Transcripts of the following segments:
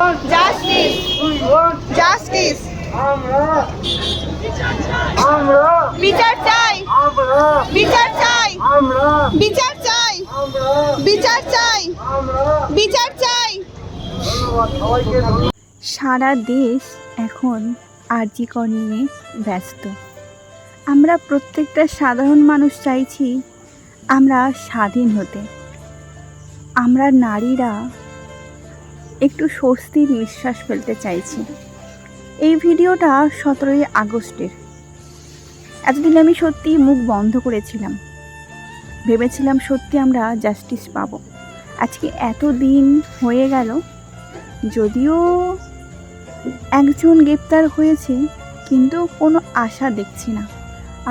Justice justice বিচার চাই। বিচার চাই। বিচার চাই। বিচার চাই। বিচার চাই। সারা দেশ এখন আর্জিকর নিয়ে ব্যস্ত। আমরা প্রত্যেকটা সাধারণ মানুষ চাইছি আমরা স্বাধীন হতে। আমরা নারীরা একটু স্বস্তির নিঃশ্বাস ফেলতে চাইছি। এই ভিডিওটা সতেরোই আগস্টের। এতদিন আমি সত্যি মুখ বন্ধ করেছিলাম। ভেবেছিলাম সত্যি আমরা জাস্টিস পাবো। আজকে এত দিন হয়ে গেল, যদিও একজন গ্রেপ্তার হয়েছে, কিন্তু কোনো আশা দেখছি না।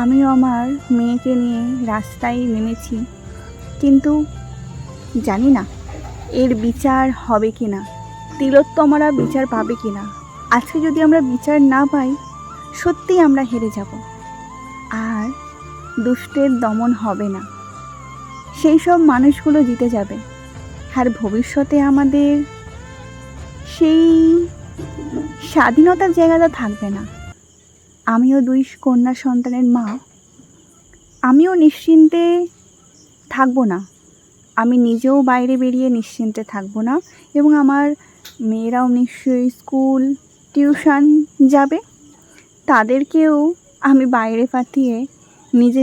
আমিও আমার মেয়েকে নিয়ে রাস্তায় নেমেছি, কিন্তু জানি না এর বিচার হবে কি না তিলোত্তমারা বিচার পাবে কি না আজকে যদি আমরা বিচার না পাই সত্যি আমরা হেরে যাব। আর দুষ্টের দমন হবে না। সেই সব মানুষগুলো জিতে যাবে। আর ভবিষ্যতে আমাদের সেই স্বাধীনতার জায়গাটা থাকবে না। আমিও দুই কন্যা সন্তানের মা। আমিও নিশ্চিন্তে থাকব না। আমি নিজেও বাইরে বেরিয়ে নিশ্চিন্তে থাকব না এবং আমার মেয়েরাও নিশ্চয়ই স্কুল, টিউশন যাবে। তাদেরকেও আমি বাইরে পাঠিয়ে নিজে